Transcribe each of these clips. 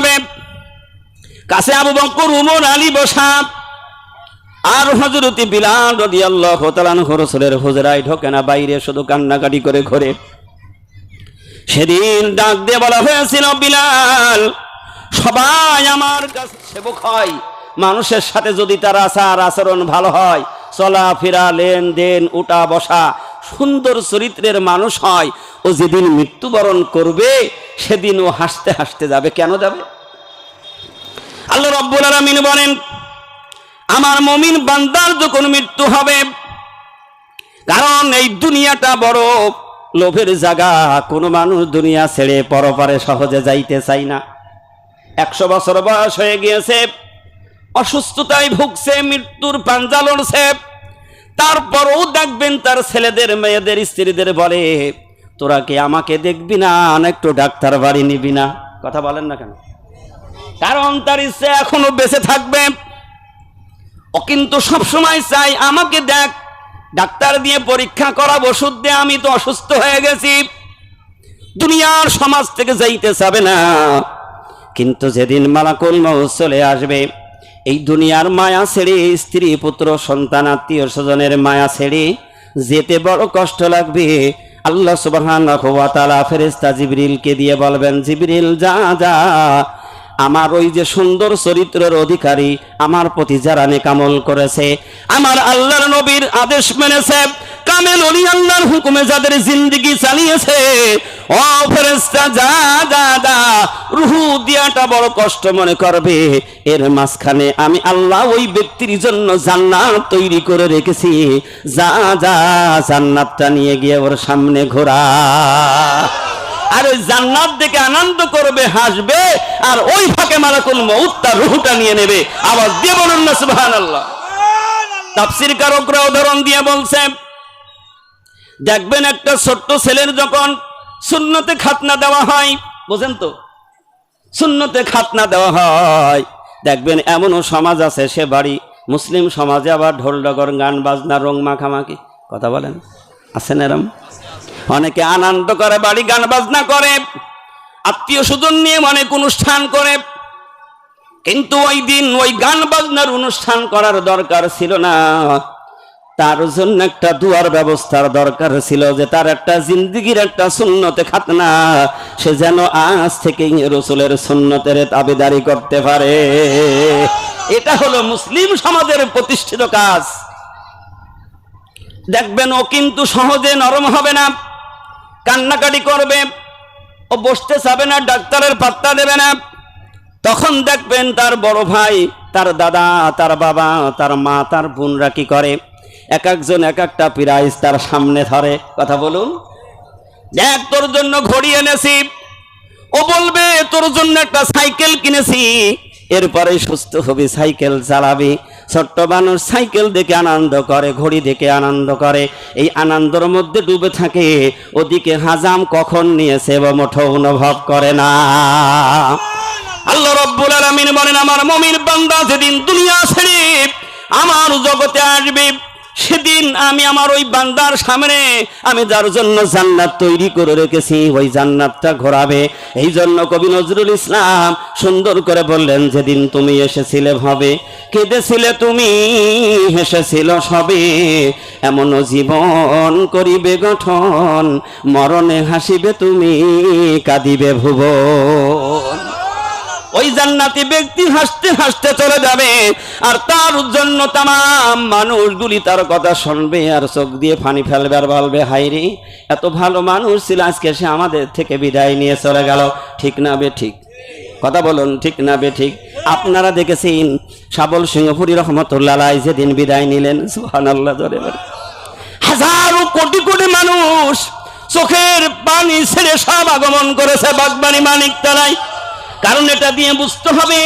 যাবে কাছে আবু বকর, উমর, আলী, বসা আর হজরতি বিলাল রাদিয়াল্লাহু তাআলা রসুলের হুজরায় ঢোকে না, বাইরে শুধু কান্নাকাটি করে ঘরে। সেদিন ডাক দিয়ে বলা হয়েছিল, বিলাল, সবাই আমার কাছে সেবক হয়। মানুষের সাথে যদি তার আচার আচরণ ভালো হয়, চলাফেরা, লেনদেন উঠা বসা সুন্দর চরিত্রের মানুষ হয় ও যেদিন মৃত্যুবরণ করবে সেদিন ও হাসতে হাসতে যাবে। কেন যাবে? আল্লাহ রব্বুল আলামিন বলেন, আমার মমিন বান্দার যখন মৃত্যু হবে, কারণ এই দুনিয়াটা বড় লোভের জায়গা, কোনো মানুষ দুনিয়া ছেড়ে পরপারে সহজে যাইতে চাই না। একশো বছর বয়স হয়ে গিয়েছে, অসুস্থতায় ভুগছে, মৃত্যুর পাঞ্জা লড়ছে তারপরও দেখবেন তার ছেলেদের, মেয়েদের, স্ত্রীদের বলে, তোরা কি আমাকে দেখবি না? একটু ডাক্তার বাড়ি নিবি না? কথা বলেন না কেন? কারণ তার ইচ্ছে এখনও বেঁচে থাকবে। ও কিন্তু সবসময় চাই আমাকে দেখ, ডাক্তার দিয়ে পরীক্ষা করা ওষুধ দিয়ে আমি তো অসুস্থ হয়ে গেছি। দুনিয়ার সমাজ থেকে যাইতে চাবে না। কিন্তু যেদিন মালাকুল মৌত চলে আসবে এই দুনিয়ার মায়া ছেড়ে, স্ত্রী, পুত্র, সন্তান, আত্মীয় স্বজনের মায়া ছেড়ে যেতে বড় কষ্ট লাগবে। আল্লাহ সুবাহান ওয়া তাআলা ফেরেশতা জিবরিলকে দিয়ে বলবেন, জিবরিল, যা যা। আমার ওই যে সুন্দর চরিত্রের অধিকারী আমার প্রতি যারা নেকামল করেছে, আমার আল্লাহর নবীর আদেশ মেনেছে কামেল অলি আল্লাহর হুকুমে যাদের জিন্দিগি চালিয়েছে ও ফেরেস্তা যা যা যা রুহু দিয়াটা বড় কষ্ট মনে করবে। এর মাঝখানে আমি আল্লাহ ওই ব্যক্তির জন্য জান্নাত তৈরি করে রেখেছি। যা যা জান্নাতটা নিয়ে গিয়ে ওর সামনে ঘোরা। আর ওই জান্নাত দেখে আনন্দ করবে হাসবে আর ওই ফাঁকে মালাকুল মউত তার রুহুটা নিয়ে নেবে। আবার দিয়ে বলুন না সুবহানাল্লাহ। তাফসীর কারকরা উদাহরণ দিয়ে বলছে দেখবেন একটা ছোট্ট ছেলের যখন শূন্যতে খাতনা দেওয়া হয়, বুঝেন তো? শূন্যতে খাতনা দেওয়া হয়। দেখবেন এমনও সমাজ আছে, সে বাড়ি মুসলিম সমাজে আবার ঢোল ডগর, গান বাজনা, রং মাখামাখি। কথা বলেন? আছেন এরম? অনেকে আনন্দ করে, বাড়ি গান বাজনা করে, আত্মীয় স্বজন নিয়ে অনেক অনুষ্ঠান করে। কিন্তু ওই দিন ওই গান বাজনার অনুষ্ঠান করার দরকার ছিল না। তার জন্য একটা দুয়ার ব্যবস্থার দরকার ছিল যে তার একটা জিন্দিগির একটা সুন্নতে খাতনা, সে যেন আজ থেকে রসুলের সুন্নতের তাবেদারি করতে পারে। এটা হলো মুসলিম সমাজের প্রতিষ্ঠিত কাজ। দেখবেন ও কিন্তু সহজে নরম হবে না, কান্নাকাটি করবে, ও বসতে চাবে না, ডাক্তারের পাত্তা দেবে না। তখন দেখবেন তার বড় ভাই, তার দাদা, তার বাবা, তার মা, তার বোনরা কি করে? এক একজন এক একটা প্রাইজ তার সামনে ধরে। কথা বলুন। দেখ তোর জন্য ঘড়ি এনেছি। ও বলবে, তোর জন্য একটা সাইকেল কিনেছি। এরপরে সুস্থ হবি, সাইকেল চালাবি। ছোট্ট মানুষ সাইকেল দেখে আনন্দ করে, ঘড়ি দেখে আনন্দ করে। এই আনন্দর মধ্যে ডুবে থাকে। ওদিকে হাজাম কখন নিয়েছে বা মোটো অনুভব করে না। আল্লাহ রব্বুল আলামিন বলেন, আমার মমির বান্দা যেদিন দুনিয়া ছেড়ে আমার জগতে আসবে সেদিন আমি আমার ওই বান্দার সামনে, আমি যার জন্য জান্নাত তৈরি করে রেখেছি, ওই জান্নাতটা ঘোরাবে। এই জন্য কবি নজরুল ইসলাম সুন্দর করে বললেন, যেদিন তুমি এসেছিলে ভাবে, কেঁদেছিলে তুমি, হেসেছিল সবে। এমন জীবন করিবে গঠন, মরণে হাসিবে তুমি, কাঁদিবে ভুবন। ওই জান্নাতি ব্যক্তি হাসতে হাসতে চলে যাবে, আর তার জন্য তাম মানুষগুলি তার কথা শুনবে আর চোখ দিয়ে ফানি ফেলবে আর বলবে হাইরে এত ভালো মানুষ ছিল, আজকে সে আমাদের থেকে বিদায় নিয়ে চলে গেল। ঠিক না বে ঠিক? কথা বলুন, ঠিক না বে ঠিক? আপনারা দেখেছেন, সাবল সিংহপুরি রহমতুল্লাহ যেদিন বিদায় নিলেন হাজারো কোটি কোটি মানুষ চোখের পানি ছেড়ে সব আগমন করেছে বাগবাড়ি মানিক তারাই। কারণ এটা দিয়ে বুঝতে হবে,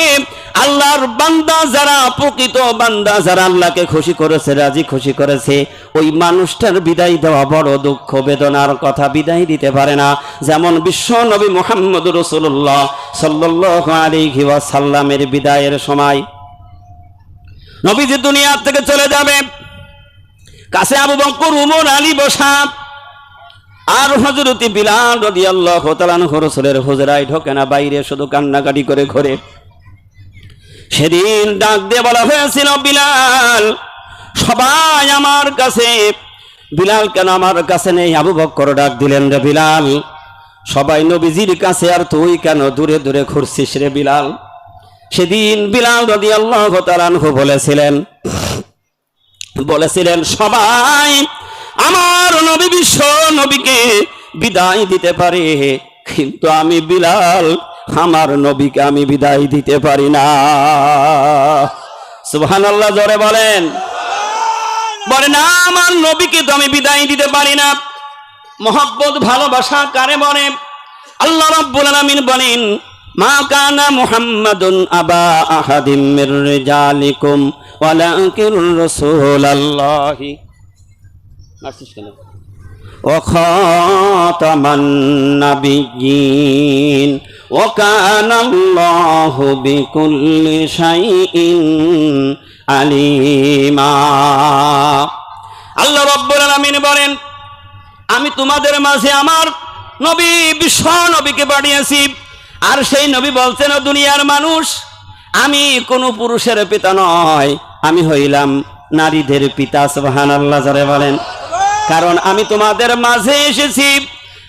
আল্লাহর বান্দা যারা, প্রকৃত বান্দা যারা আল্লাহকে খুশি করেছে, রাজি খুশি করেছে, ওই মানুষটার বিদায় দেওয়া বড় দুঃখ, বেদনার কথা বিদায় দিতে পারে না। যেমন বিশ্ব নবী মোহাম্মদ রসুল্লাহ সাল্লাহ আলিহি সাল্লামের বিদায়ের সময়, নবীজি দুনিয়ার থেকে চলে যাবে। কাছে আবু বকর, উমর, আলী, বসা আর হজরতি বিলাল রদি আল্লাহ রসুলের হুজরাই ঢোকে না, বাইরে শুধু কান্নাকাটি করে ঘরে। সেদিন ডাক দিয়ে বলা হয়েছিল, বিলাল, সবাই আমার কাছে, বিলাল কেন আমার কাছে নেই? আবু বক্কর ডাক দিলেন, রে বিলাল, সবাই নবীজির কাছে আর তুই কেন দূরে দূরে ঘুরছিস রে বিলাল? সেদিন বিলাল রদি আল্লাহ বলেছিলেন বলেছিলেন, সবাই আমার নবী বিশ্ব নবীকে বিদায় দিতে পারে, কিন্তু আমি বিলাল, আমার নবীকে আমি বিদায় দিতে পারি না। সুবহানাল্লাহ, জোরে বলেন। বলে, না, আমার নবীকে তো আমি বিদায় দিতে পারি না। মোহাব্বত, ভালোবাসা কারে বলে? আল্লাহ রাব্বুল আলামিন বলেন, মা কানা মুহাম্মাদুন আবা আহাদিম মির রিজালিকুম, ওয়ালাকিন রাসূলুল্লাহি মারছিস কেন وخاتم النبيين وكان الله بكل شيء عليما আল্লাহ রব্বুল আলামিন বলেন আমি তোমাদের মাঝে আমার নবী বিশ্ব নবীকে পাঠিয়েছি আর সেই নবী বলছেন "ও দুনিয়ার মানুষ আমি কোনো পুরুষের পিতা নয় আমি হইলাম নারীদের পিতা, সুবহানাল্লাহ জরে বলেন। কারণ আমি তোমাদের মাঝে এসেছি,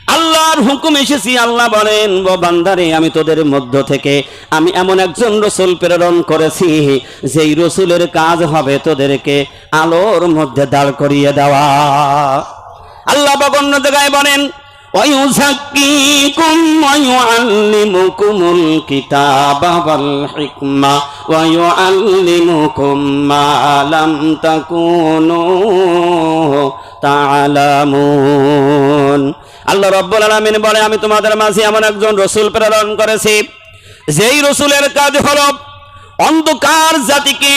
আল্লাহর হুকুম এসেছি, আল্লাহ বলেন, ও বান্দারে, আমি তোদের মধ্য থেকে, আমি এমন একজন রসুল প্রেরণ করেছি, যেই রসুলের কাজ হবে তোদেরকে আলোর মধ্যে দাঁড় করিয়ে দেওয়া। আল্লাহ অন্য জায়গায় বলেন ويزكيكم ويعلمكم الكتاب والحكمة ويعلمكم ما لم تكونوا تعلمون আল্লাহ রব্বুল আলামিন বলে আমি তোমাদের মাঝে এমন একজন রসুল প্রেরণ করেছি যেই রসুলের কাজ হলো অন্ধকার জাতিকে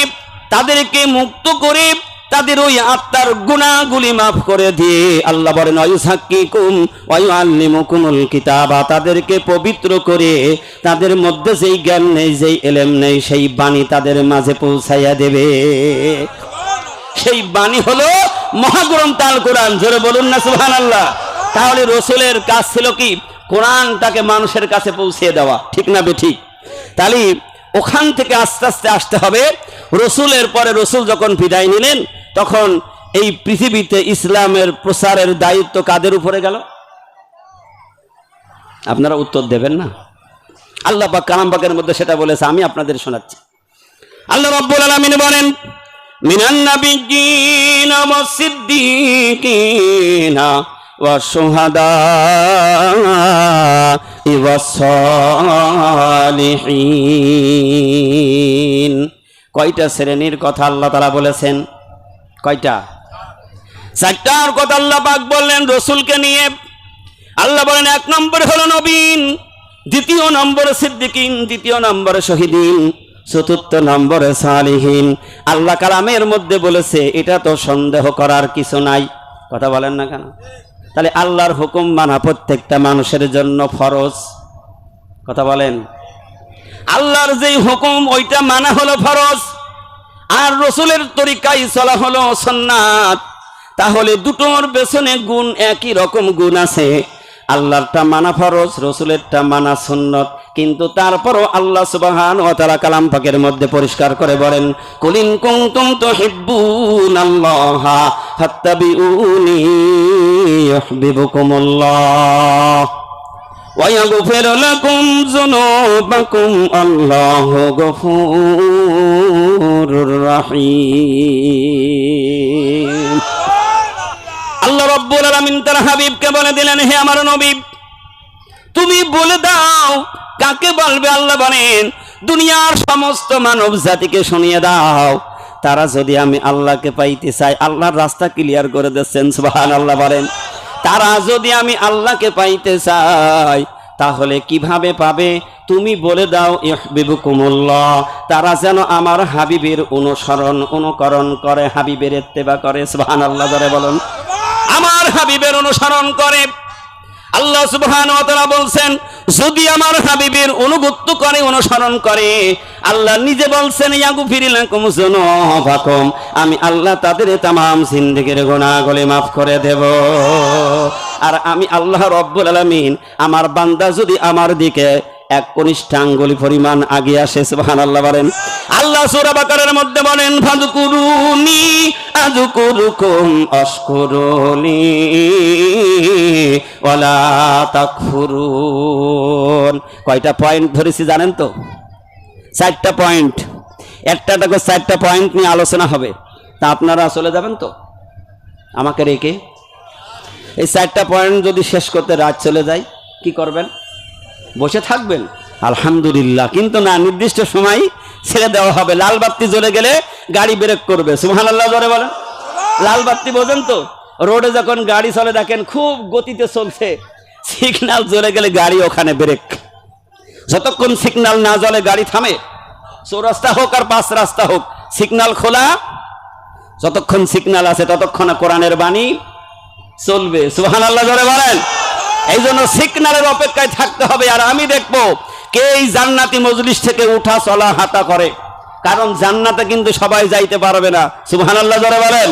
তাদেরকে মুক্ত করে তাদের ওই আত্মার গুণাগুলি মাফ করে দিয়ে আল্লাহ বলেন তাদেরকে পবিত্র করে তাদের মধ্যে যেই জ্ঞান নেই, যেই এলেম নেই, সেই বাণী তাদের মাঝে পৌঁছাইয়া দেবে। সেই বাণী হলো মহাগ্রন্থ আল কোরআন। জোরে বলুন না সুহান আল্লাহ তাহলে রসুলের কাজ ছিল কি? কোরআনটাকে মানুষের কাছে পৌঁছে দেওয়া। ঠিক না বে ঠিক তাহলে ওখান থেকে আস্তে আস্তে আসতে হবে। রসুলের পরে রসুল যখন বিদায় নিলেন তখন এই পৃথিবীতে ইসলামের প্রচারের দায়িত্ব কাদের উপরে গেল? আপনারা উত্তর দেবেন না। আল্লাহ পাক কালাম পাকের মধ্যে সেটা বলেছে, আমি আপনাদের শোনাচ্ছি। আল্লাহ রাব্বুল আলামিন বলেন কয়টা শ্রেণির কথা আল্লাহ তাআলা বলেছেন? কয়টা? চারটার কথা আল্লাহ পাক বললেন, রসুলকে নিয়ে আল্লাহ বলেন, এক নম্বর হলো নবীন, দ্বিতীয় নম্বরে সিদ্দিকিন তৃতীয় নম্বরে শহীদিন, চতুর্থ নম্বরে সালিহীন। আল্লাহ কালামের মধ্যে বলেছে, এটা তো সন্দেহ করার কিছু নাই। কথা বলেন না কেন? তাহলে আল্লাহর হুকুম মানা প্রত্যেকটা মানুষের জন্য ফরজ। কথা বলেন। আল্লাহর যেই হুকুম, ওইটা মানা হলো ফরজ। আর রসুলের তরিকাই চলা হলো সন্ন্যাত তাহলে দুটোর পেছনে গুণ একই রকম গুণ আছে। আল্লাহরটা মানা ফরজ, রসুলেরটা মানা সুন্নত। কিন্তু তারপরও আল্লাহ সুবাহান ও তারা কালাম পাকের মধ্যে পরিষ্কার করে বলেন কুলিন কুনতুম তুহিব্বুন আল্লাহ ফাত্তাবিউনি ইউহিব্বুকুমুল্লাহ। ويغفر لكم ذنوبكم الله غفور رحيم আল্লাহ রব্বুল আলামিন তার হাবিবকে বলে দিলেন হে আমার নবী তুমি বলে দাও কাকে বলবে আল্লাহ বলেন দুনিয়ার সমস্ত মানব জাতিকে শুনিয়ে দাও তারা যদি আমি আল্লাহকে পাইতে চাই আল্লাহর রাস্তা ক্লিয়ার করে দিচ্ছেন সুবহান আল্লাহ বলেন তারা যদি আমি আল্লাহকে পাইতে চাই, তাহলে কীভাবে পাবে? তুমি বলে দাও, ইহবিবুকুমুল্লাহ। তারা যেন আমার হাবিবের অনুসরণ, অনুকরণ করে, হাবিবের তেবা করে। সুবহান আল্লাহ বলুন। আমার হাবিবের অনুসরণ করে। আল্লাহ সুবহান বলছেন, যদি আমার হাবিবের অনুগত্য করে, অনুসরণ করে, আল্লাহ নিজে বলছেন, ইয়াগু ইয়াগুফিরিলাকুম কম আমি আল্লাহ তাদের তামাম জিন্দেগির গুনাহগুলি মাফ করে দেব। আর আমি আল্লাহ রব্বুল আলমিন, আমার বান্দা যদি আমার দিকে এক কনিষ্ঠ আঙ্গুলি পরিমাণ আগে আসে সুবহান আল্লাহ বলেন। আল্লাহ সূরা বাকারের মধ্যে বলেন, ফাযকুরুনি, আযকুরুকুম, আশকুরুনি, ওয়ালা তাকফুরুন। কয়টা পয়েন্ট ধরেছি জানেন তো? চারটা পয়েন্ট। একটা করে চারটা পয়েন্ট নিয়ে আলোচনা হবে। তা আপনারা চলে যাবেন তো? আমাকে রেখে। এই চারটা পয়েন্ট যদি শেষ করতে রাত চলে যায়, কি করবেন? বসে থাকবেন। আলহামদুলিল্লাহ, কিন্তু না, নির্দিষ্ট সময় ছেড়ে দেওয়া হবে। লাল বাত্তি জ্বলে গেলে গাড়ি ব্রেক করবে। সুহান আল্লাহ জোরে বলেন। লাল বাতি বোঝেন তো? রোডে যখন গাড়ি চলে, দেখেন খুব গতিতে চলছে। সিগনাল জ্বলে গেলে গাড়ি ওখানে ব্রেক যতক্ষণ সিগনাল না জ্বলে, গাড়ি থামে। চৌরাস্তা হোক আর পাঁচ রাস্তা হোক সিগনাল খোলা। যতক্ষণ সিগনাল আছে, ততক্ষণ কোরআনের বাণী চলবে। সুহান আল্লাহ ধরে বলেন। এই জন্য সিগনালের অপেক্ষায় থাকতে হবে। আর আমি দেখব কে এই জান্নাতি মজলিস থেকে উঠা চলা হাতা করে। কারণ জান্নাতে কিন্তু সবাই যাইতে পারবে না। সুহান আল্লাহ ধরে বলেন।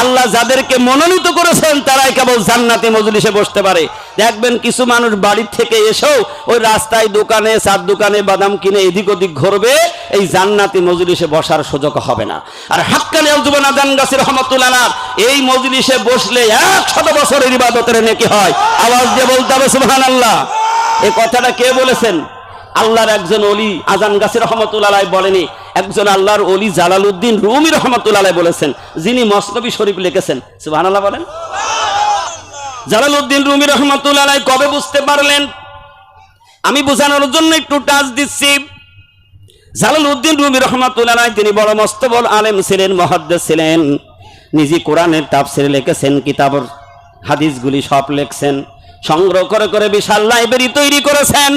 আল্লাহ যাদেরকে মনোনীত করেছেন, তারাই কেবল জান্নাতি মজলিসে বসতে পারে। দেখবেন কিছু মানুষ বাড়ির থেকে এসেও ওই রাস্তায় দোকানে, চার দোকানে বাদাম কিনে এদিক ওদিক ঘুরবে, এই জান্নাতি মজলিসে বসার সুযোগ হবে না। আর হাক্কানি আলজুবান আদান গাছের রহমতুল্লাহ এই মজলিসে বসলে এক একশত বছরের ইবাদতের নেকি হয়। আওয়াজ দিয়ে বলতে হবে সুবহান আল্লাহ এই কথাটা কে বলেছেন? আল্লাহর একজন অলি আজান গাছের রহমতুল্লাহ বলেনি একজন আল্লাহর অলি জালালউদ্দিন রুমি রহমতুল্লাহ বলেছেন যিনি মসনবী শরীফ লিখেছেন। সুবহান আল্লাহ বলেন জালালউদ্দিন রুমি রহমতুল্লাহ কবে বুঝতে পারলেন? আমি বোঝানোর জন্য একটু টাচ দিচ্ছি। জালালউদ্দিন রুমি রহমতুল্লাহ তিনি বড় মস্তবল আলেম ছিলেন মহাদ্দেস ছিলেন। নিজে কোরআনের তাফসির লিখেছেন কিতাবর হাদিসগুলি সব লেখছেন সংগ্রহ করে করে বিশাল লাইব্রেরি তৈরি করেছেন।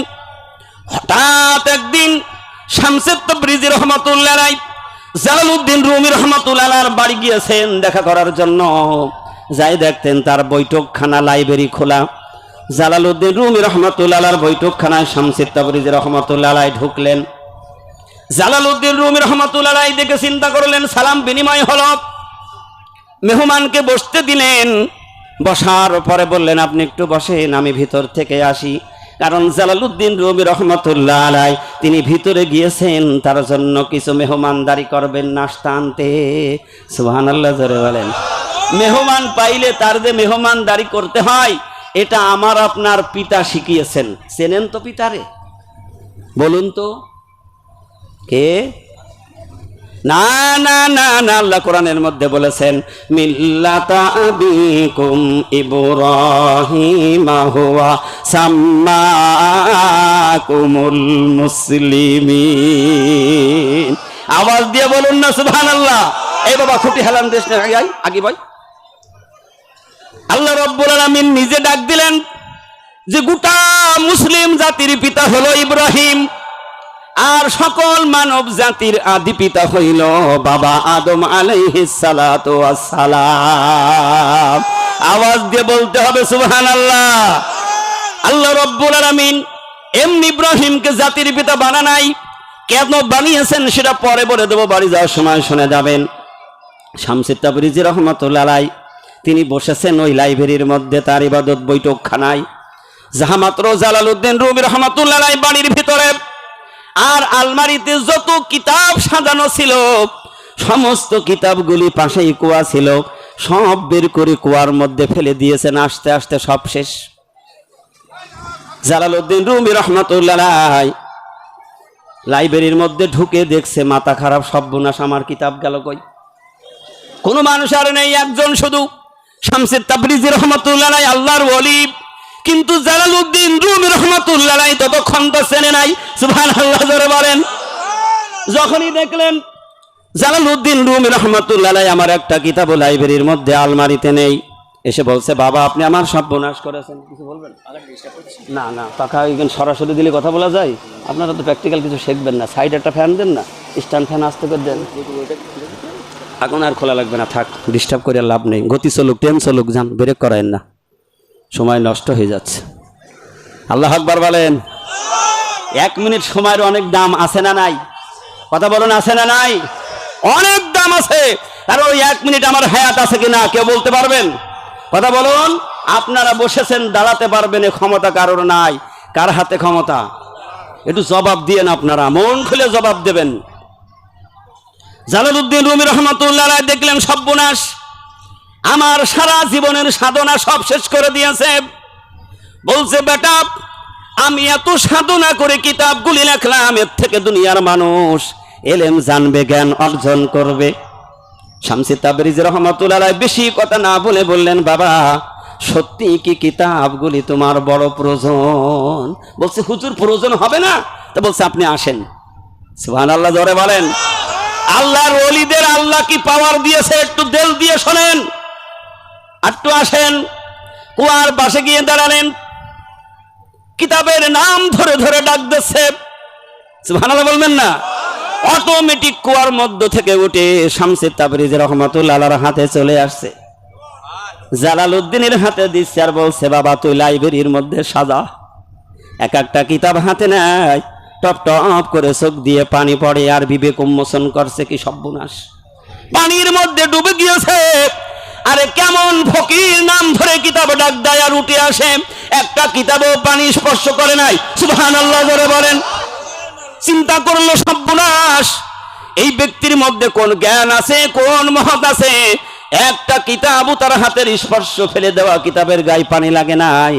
হঠাৎ একদিন শামসেদ তবরিজি রহমতুল্লাহ জালালউদ্দিন রুমি রহমতুল্লাহ বাড়ি গিয়েছেন দেখা করার জন্য। যাই দেখতেন তার বৈঠকখানা লাইব্রেরি খোলা। জালালউদ্দিন রুমি রহমতুল্লাহর বৈঠকখানায় শামসেদ তবরিজি রহমতুল্লাহ ঢুকলেন। জালালউদ্দিন রুমি রহমতুল্লাহ দেখে চিন্তা করলেন, সালাম বিনিময় হল। মেহমানকে বসতে দিলেন, বসার পরে বললেন, আপনি একটু বসেন, আমি ভিতর থেকে আসি। কারণ জালালুদ্দিন রবি রহমতুল্লাহ আলাই, তিনি ভিতরে গিয়েছেন, তার জন্য কিছু মেহমানদারি করবেন নাস্তা আনতে। সুহান আল্লাহ ধরে বলেন। মেহমান পাইলে তার যে মেহমানদারি করতে হয়, এটা আমার আপনার পিতা শিখিয়েছেন। চেনেন তো পিতারে? বলুন তো। কে? না না না না, আল্লাহ কোরআনের মধ্যে বলেছেন, মিল্লাতা আওয়াজ দিয়ে বলুন না, সুবহানাল্লাহ। এই বাবা খুঁটি হেলান দেশ আগে আগে ভাই আল্লাহ রব্বুল আলামিন নিজে ডাক দিলেন যে, গোটা মুসলিম জাতির পিতা হলো ইব্রাহিম। আর সকল মানব জাতির আদি পিতা হইল বাবা আদম আসসালাম আওয়াজ দিয়ে বলতে হবে, সুবহানাল্লাহ। আল্লাহ রব্বুল আলামিন এমনি ইব্রাহিমকে জাতির পিতা বানানাই কেন বানিয়েছেন সেটা পরে বলে দেবো, বাড়ি যাওয়ার সময় শুনে যাবেন। শামসিদ তাবরিজি রহমতুল্লাহ তিনি বসেছেন ওই লাইব্রেরির মধ্যে, তার ইবাদত বৈঠকখানায়। যাহা মাত্র জালালউদ্দিন রুমি রহমতুল্লাহ বাড়ির ভিতরে। আর আলমারিতে যত কিতাব সাজানো ছিল, সমস্ত কিতাবগুলি পাশেই কুয়া ছিল। সব বের করে কুয়ার মধ্যে ফেলে দিয়েছেন, আস্তে আস্তে সব শেষ। জালালউদ্দিন রুমি রহমতুল্লাহ লাইব্রেরির মধ্যে ঢুকে দেখছে, মাথা খারাপ, সর্বনাশ, আমার কিতাব গেল কই? কোনো মানুষ আর নেই, একজন শুধু। শামসেদ তাবরিজি রহমতুল্লাহ আল্লাহর ওলি কিন্তু জালালউদ্দিন রুমি রহমতুল্লাহ ততক্ষণ তো চেনে নাই। সুবহান আল্লাহ ধরে বলেন। যখনই দেখলেন জালালউদ্দিন রুমি রহমতুল্লাহ আমার একটা কিতাব লাইব্রেরির মধ্যে আলমারিতে নেই এসে বলছে বাবা আপনি আমার সব বোনাস করেছেন। কিছু বলবেন? না না পাখা এখানে সরাসরি দিলে কথা বলা যায়? আপনারা তো প্র্যাকটিক্যাল কিছু শিখবেন না সাইড একটা ফ্যান দেন না স্ট্যান্ড ফ্যান আসতে করে দেন। এখন আর খোলা লাগবে না থাক ডিস্টার্ব করে লাভ নেই। গতি চলুক ট্রেন চলুক যান ব্রেক করায়েন না। সময় নষ্ট হয়ে যাচ্ছে। আল্লাহ আকবার বলেন, এক মিনিট সময়ের অনেক দাম আছে না নাই? কথা বলুন, আছে না নাই? অনেক দাম আছে আর ওই এক মিনিট আমার হায়াত আছে কিনা কেউ বলতে পারবেন? কথা বলুন, আপনারা বসেছেন, দাঁড়াতে পারবেন, এ ক্ষমতা কারোর নাই। কার হাতে ক্ষমতা? একটু জবাব দিয়েন আপনারা, মন খুলে জবাব দেবেন। জালালউদ্দিন রুমি রহমতুল্লাহ দেখলেন সর্বনাশ। আমার সারা জীবনের সাধনা সব শেষ করে দিয়েছে। বলছে, বেটা, আমি এত সাধনা করে কিতাবগুলি লেখলাম, এর থেকে দুনিয়ার মানুষ এলেম জানবে, জ্ঞান অর্জন করবে। শামসি তাবরিজ রহমতুল্লাহ বেশি কথা না বলে বললেন, বাবা, সত্যি কি কিতাবগুলি তোমার বড় প্রয়োজন? বলছে, হুজুর, প্রয়োজন হবে না? তো বলছে, আপনি আসেন। সুবহান আল্লাহ জোরে বলেন। আল্লাহর ওলিদের আল্লাহ কি পাওয়ার দিয়েছে? একটু দেল দিয়ে শোনেন। একটু আসেন। কুয়ার পাশে গিয়ে দাঁড়ালেন। কিতাবের নাম ধরে ধরে ডাক দিচ্ছে। সুবহানাল্লাহ বলবেন না? অটোমেটিক কুয়ার মধ্য থেকে উঠে শামসের তাবরিজ রহমাতুল্লাহ আলার হাতে চলে আসছে। জালালউদ্দিনের হাতে দিচ্ছে আর বলছে, বাবা, তুই লাইব্রেরির মধ্যে সাজা। এক একটা কিতাব হাতে নেয়। টপ টপ করে চোখ দিয়ে পানি পড়ে আর বিবেক উন্মোচন করছে কি সর্বনাশ। পানির মধ্যে ডুবে গিয়েছে। আরে কেমন ফকির নাম ধরে কিতাব ডাক দেয় আর উঠে আসে। একটা কিতাবও পানি স্পর্শ করে নাই। সুবহান আল্লাহ ধরে বলেন। চিন্তা করল সর্বনাশ। এই ব্যক্তির মধ্যে কোন জ্ঞান আছে, কোন মহৎ আছে? একটা কিতাবও তার হাতের স্পর্শ ফেলে দেওয়া কিতাবের গায়ে পানি লাগে নাই।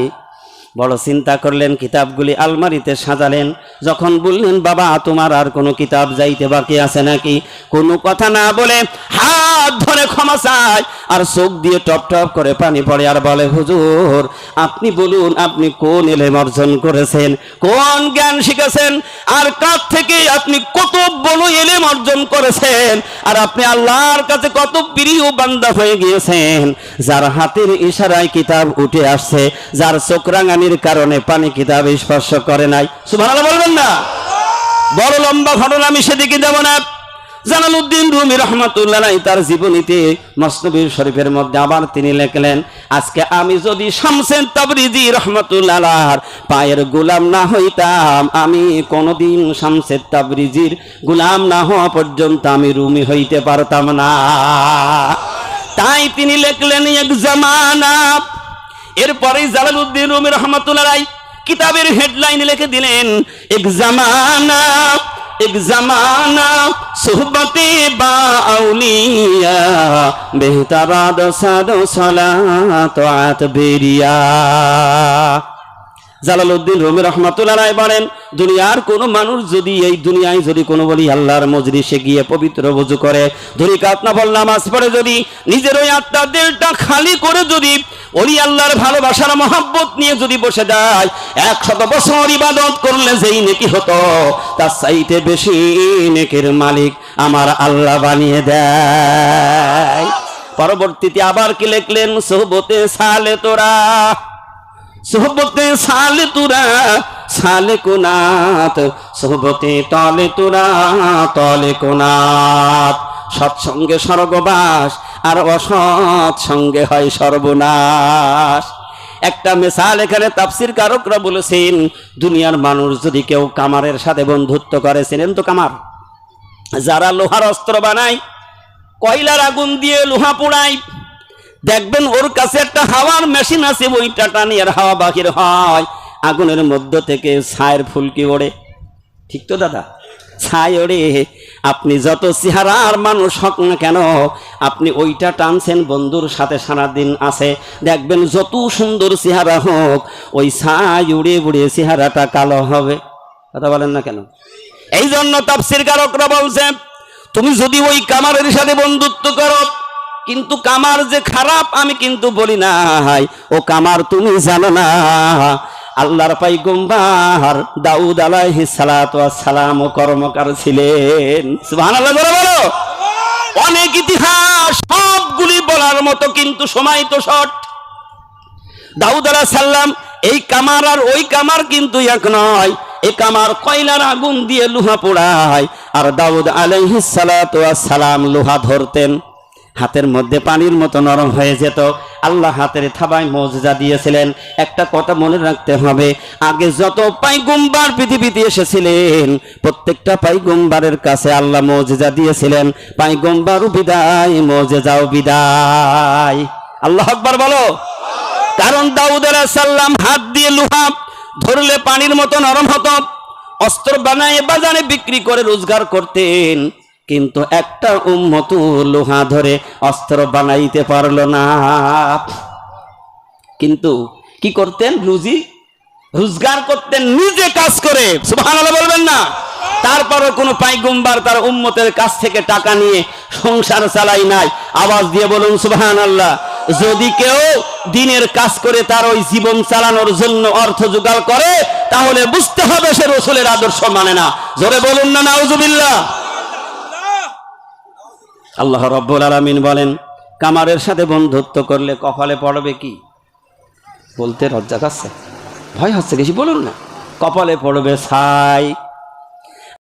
বড় চিন্তা করলেন, কিতাবগুলি আলমারিতে সাজালেন। যখন বললেন, বাবা, তোমার আর কোনো কিতাব যাইতে বাকি আছে নাকি? কোনো কথা না বলে হাত ধরে ক্ষমা চায় আর চোখ দিয়ে টপ টপ করে পানি পড়ে আর বলে, হুজুর, আপনি বলুন, আপনি কোন এলেম অর্জন করেছেন? কোন জ্ঞান শিখেছেন? আর কার থেকে আপনি কত বড় এলেম অর্জন করেছেন? আর আপনি আল্লাহর কাছে কত প্রিয় বান্দা হয়ে গিয়েছেন? যার হাতের ইশারায় কিতাব উঠে আসছে, যার চোখ রাঙানির কারণে পানি কিতাব স্পর্শ করে নাই। সুবহানাল্লাহ বলবেন না? বড় লম্বা ঘটনা আমি সেদিকে যাব না। জালালউদ্দিন রুমি রহমতুল্লাহ তার জীবনীতে মসনবীর শরীফের মধ্যে আবার তিনি লেখলেন, আজকে আমি যদি শামসেন তাবরিজি রহমতুল্লাহ পায়ের গোলাম না হইতাম, আমি কোনোদিন শামসের তাবরিজির গোলাম না হওয়া পর্যন্ত আমি রুমি হইতে পারতাম না। তাই তিনি লেখলেন, এক জামানা এরপরেই জালালউদ্দিন রুমি রহমাতুল্লাহ কিতাবের হেডলাইন লিখে দিলেন, এক জামানা এক জামানা, সুহবতে বা আউলিয়া বেহতারাদ সাদ সলাত বেরিয়া। জালালউদ্দিন রুমি রহমতুল্লাহ বলেন, দুনিয়ার কোনো মানুষ যদি এই দুনিয়ায় যদি কোনো বলি আল্লাহর মজলিসে গিয়ে পবিত্র বজু করে, ধরি কাতনা বল নামাজ পড়ে যদি, নিজের ওই আত্মার দিলটা খালি করে যদি, ওলি আল্লাহর ভালোবাসার মহাব্বত নিয়ে যদি বসে যায়, একশত বছর ইবাদত করলে যেই নেকি হতো, তার চাইতে বেশি নেকের মালিক আমার আল্লাহ বানিয়ে দেয়। পরবর্তীতে আবার কি লিখলেন, সোহবতে সালে তোরা সোহবতে সালে তুরা, সালে কোনাত। সোহবতে তলে তুরা, তলে কোনাত। সৎসঙ্গে স্বর্গবাস, আর অসৎ সঙ্গে হয় সর্বনাশ। একটা মেসাল এখানে তাফসির কারকরা বলেছেন, দুনিয়ার মানুষ যদি কেউ কামারের সাথে বন্ধুত্ব করে, চেনেন তো কামার? যারা লোহার অস্ত্র বানায়, কয়লার আগুন দিয়ে লোহা পোড়ায় দেখবেন ওর কাছে একটা হাওয়ার মেশিন আছে, ওইটা টানি আর হাওয়া বাহির হয়। আগুনের মধ্য থেকে ছায়ের ফুলকি ওড়ে। ঠিক তো, দাদা? ছাই ওড়ে। আপনি যত চেহারার মানুষ হোক না কেন, আপনি ওইটা টানছেন, বন্ধুর সাথে সারাদিন আছে। দেখবেন যত সুন্দর চেহারা হোক, ওই ছাই উড়ে উড়ে চেহারাটা কালো হবে। কথা বলেন না কেন? এই জন্য তাফসির কারকরা বলছে তুমি যদি ওই কামারের সাথে বন্ধুত্ব করো কিন্তু কামার যে খারাপ, আমি কিন্তু বলি না ও কামার, তুমি জানো না। আল্লাহর পাইগম্বার দাউদ আলাইহি সালাতু সালাম ও কর্মকার ছিলেন। সুবহানাল্লাহ বলো। অনেক ইতিহাস, সবগুলি বলার মতো কিন্তু সময় তো শর্ট। দাউদ আলাহ সাল্লাম এই কামার আর ওই কামার কিন্তু এক নয়। এ কামার কয়লার আগুন দিয়ে লোহা পোড়ায়। আর দাউদ আলাইহিস সালাম লোহা ধরতেন। হাতের মধ্যে পানির মতো নরম হয়ে যেত। আল্লাহ হাতের থাবায় মজা দিয়েছিলেন। একটা কথা মনে রাখতে হবে, আগে যত পাইগুম্বার পৃথিবীতে এসেছিলেন, প্রত্যেকটা পাইগুম্বারের কাছে আল্লাহ মজা দিয়েছিলেন। পাইগুম্বারও বিদায় মজে যাও বিদায়। আল্লাহ আকবার বলো। কারণ দাউদ সাল্লাম হাত দিয়ে লোহা ধরলে পানির মতো নরম হতো, অস্ত্র বানায় বাজারে বিক্রি করে রোজগার করতেন। কিন্তু একটা উম্মত লোহা ধরে অস্ত্র বানাইতে পারল না। কিন্তু কি করতেন? রুজি, রোজগার করতেন, নিজে কাজ করে। সুবহানাল্লাহ বলবেন না। তারপরও কোনো পাইগুম্বার তার উম্মতের কাছ থেকে টাকা নিয়ে সংসার চালাই নাই। আওয়াজ দিয়ে বলুন, সুবহানাল্লাহ। যদি কেউ দিনের কাজ করে তার ওই জীবন চালানোর জন্য অর্থ জোগাড় করে, তাহলে বুঝতে হবে সে রসুলের আদর্শ মানে না। জোরে বলুন না, নাউজুবিল্লাহ। আল্লাহ রব্বুল আলমিন বলেন, কামারের সাথে বন্ধুত্ব করলে কপালে পড়বে কি? বলতে লজ্জা কাছে ভয় হচ্ছে, কিছু বলুন না। কপালে পড়বে ছাই।